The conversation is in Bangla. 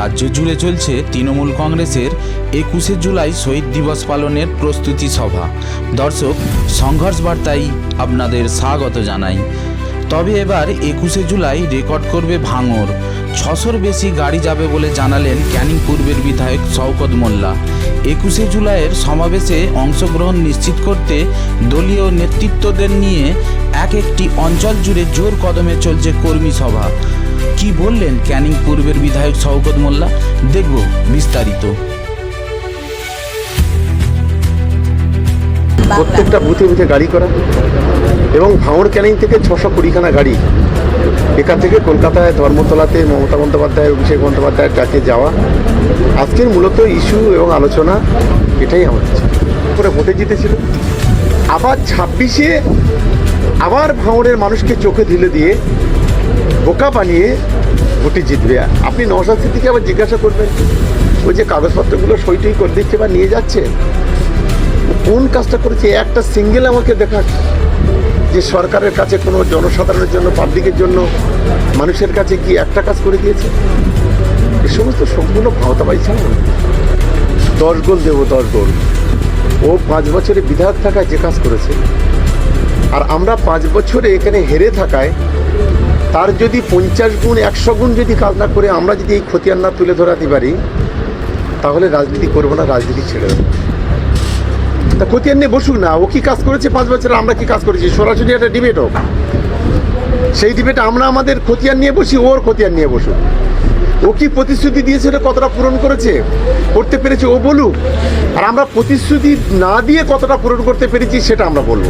রাজ্য জুড়ে চলছে তৃণমূল কংগ্রেসের একুশে জুলাই শহীদ দিবস পালনের প্রস্তুতি সভা। দর্শক, সংঘর্ষ বার্তায় আপনাদের স্বাগত জানাই। তবে এবার একুশে জুলাই রেকর্ড করবে ভাঙর। ছশোর বেশি গাড়ি যাবে বলে জানালেন ক্যানিং পূর্বের বিধায়ক শওকত মোল্লা। একুশে জুলাইয়ের সমাবেশে অংশগ্রহণ নিশ্চিত করতে দলীয় নেতৃত্বদের নিয়ে এক একটি অঞ্চল জুড়ে জোর কদমে চলছে কর্মী সভা। কি বললেন ক্যানিং পূর্বের বিধায়ক শওকত মোল্লা? দেখব বিস্তারিত। প্রত্যেকটা বুথে বুথে গাড়ি করা এবং ভাঙড় ক্যানিং থেকে ছশো কুড়িখানা গাড়ি। এখান থেকে কলকাতায় ধর্মতলাতে মমতা বন্দ্যোপাধ্যায়, অভিষেক বন্দ্যোপাধ্যায়ের ডাকে যাওয়া। আজকের মূলত ইস্যু এবং আলোচনা এটাই আমাদের ছিল করে ভোটে জিতেছিল। আবার ছাব্বিশে আবার ভাঙড়ের মানুষকে চোখে ঢিলে দিয়ে বোকা বানিয়ে ভোটে জিতবে। আপনি নওশাদ সিদ্দিকে আবার জিজ্ঞাসা করবেন, ওই যে কাগজপত্রগুলো সইটই করে দিচ্ছে বা নিয়ে যাচ্ছে? কোন কাজটা করেছে? একটা সিঙ্গেল আমাকে দেখা যে সরকারের কাছে কোনো জনসাধারণের জন্য, পাবলিকের জন্য, মানুষের কাছে কি একটা কাজ করে দিয়েছে? এ সমস্ত সম্পূর্ণ ভাওতাবাই ছিল দশ গোল দেবো, দশ গোল। ও পাঁচ বছরে বিধায়ক থাকায় যে কাজ করেছে। আর আমরা পাঁচ বছরে এখানে হেরে থাকায় তার যদি পঞ্চাশ গুণ, একশো গুণ যদি কাজ না করে আমরা যদি এই খতিয়ান না তুলে ধরাতে পারি, তাহলে রাজনীতি করব না, রাজনীতি ছেড়ে দেবো। তা খতিয়ান নিয়ে বসুক না, ও কি কাজ করেছে পাঁচ বছরে, আমরা কি কাজ করেছি? সরাসরি একটা ডিবেট হোক। সেই ডিবেটে আমরা আমাদের খতিয়ান নিয়ে বসি, ওর খতিয়ান নিয়ে বসুক। ও কি প্রতিশ্রুতি দিয়েছে ওটা কতটা পূরণ করেছে? করতে পেরেছে, ও বলুক। আর আমরা প্রতিশ্রুতি না দিয়ে কতটা পূরণ করতে পেরেছি, সেটা আমরা বলব।